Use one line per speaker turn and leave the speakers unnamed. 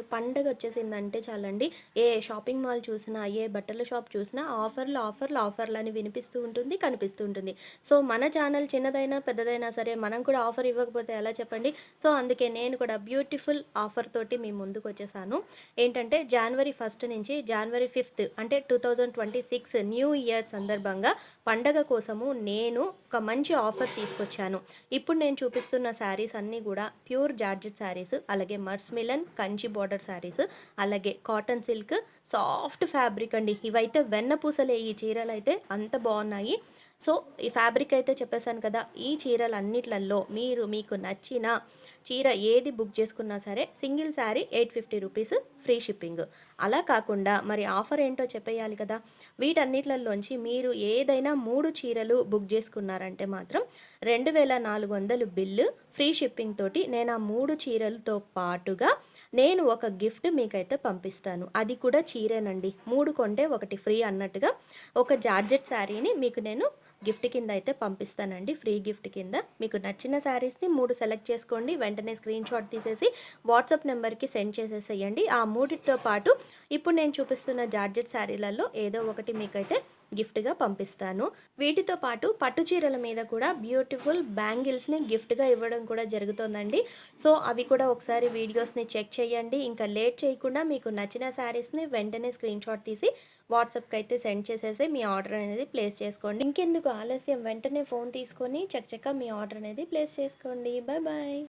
పండగ వచ్చేసిందంటే చాలండి. ఏ shopping mall చూసినా ఏ బట్టల షాప్ చూసినా ఆఫర్లు ఆఫర్లు ఆఫర్లు అని వినిపిస్తూ ఉంటుంది కనిపిస్తూ ఉంటుంది. సో మన ఛానల్ చిన్నదైనా పెద్దదైనా సరే మనం కూడా ఆఫర్ ఇవ్వకపోతే ఎలా చెప్పండి? సో అందుకే నేను కూడా బ్యూటిఫుల్ ఆఫర్ తోటి మీ ముందుకు వచ్చేసాను. ఏంటంటే జనవరి ఫస్ట్ నుంచి జనవరి ఫిఫ్త్ అంటే two thousand twenty six new year సందర్భంగా పండగ కోసము నేను ఒక మంచి ఆఫర్ తీసుకొచ్చాను. ఇప్పుడు నేను చూపిస్తున్న శారీస్ అన్నీ కూడా ప్యూర్ జార్జెట్ శారీస్ అలాగే మర్స్ మిలన్ కంచి బార్డర్ శారీస్ అలాగే కాటన్ సిల్క్ సాఫ్ట్ ఫ్యాబ్రిక్ అండి. ఇవైతే వెన్న పూసలే ఈ చీరలు అయితే అంత బాగున్నాయి. సో ఈ ఫ్యాబ్రిక్ అయితే చెప్పేశాను కదా ఈ చీరలు అన్నిట్లలో మీరు మీకు నచ్చిన చీర ఏది బుక్ చేసుకున్నా సరే single sari eight fifty rupees free shipping అలా కాకుండా మరి ఆఫర్ ఏంటో చెప్పేయాలి కదా వీటన్నిట్లలోంచి మీరు ఏదైనా మూడు చీరలు బుక్ చేసుకున్నారంటే మాత్రం రెండు వేల నాలుగు వందలు బిల్లు ఫ్రీ షిప్పింగ్ తోటి నేను ఆ మూడు చీరలతో పాటుగా నేను ఒక గిఫ్ట్ మీకైతే పంపిస్తాను. అది కూడా చీరేనండి. మూడు కొంటే ఒకటి ఫ్రీ అన్నట్టుగా ఒక జార్జెట్ శారీని మీకు నేను గిఫ్ట్ కింద అయితే పంపిస్తానండి. ఫ్రీ గిఫ్ట్ కింద. మీకు నచ్చిన శారీస్ని మూడు సెలెక్ట్ చేసుకోండి. వెంటనే స్క్రీన్ షాట్ తీసేసి వాట్సాప్ నెంబర్కి సెండ్ చేసేసేయండి. ఆ మూడితో పాటు ఇప్పుడు నేను చూపిస్తున్న జార్జెట్ శారీలలో ఏదో ఒకటి మీకైతే గిఫ్ట్గా పంపిస్తాను. వీటితో పాటు పట్టు చీరల మీద కూడా బ్యూటిఫుల్ బ్యాంగిల్స్ని గిఫ్ట్గా ఇవ్వడం కూడా జరుగుతుందండి. సో అవి కూడా ఒకసారి వీడియోస్ని చెక్ చేయండి. ఇంకా లేట్ చేయకుండా మీకు నచ్చిన శారీస్ని వెంటనే స్క్రీన్ షాట్ తీసి వాట్సాప్కి అయితే సెండ్ చేసేసి మీ ఆర్డర్ అనేది ప్లేస్ చేసుకోండి. ఇంకెందుకు ఆలస్యం? వెంటనే ఫోన్ తీసుకొని చక్కచక్క మీ ఆర్డర్ అనేది ప్లేస్ చేసుకోండి. Bye bye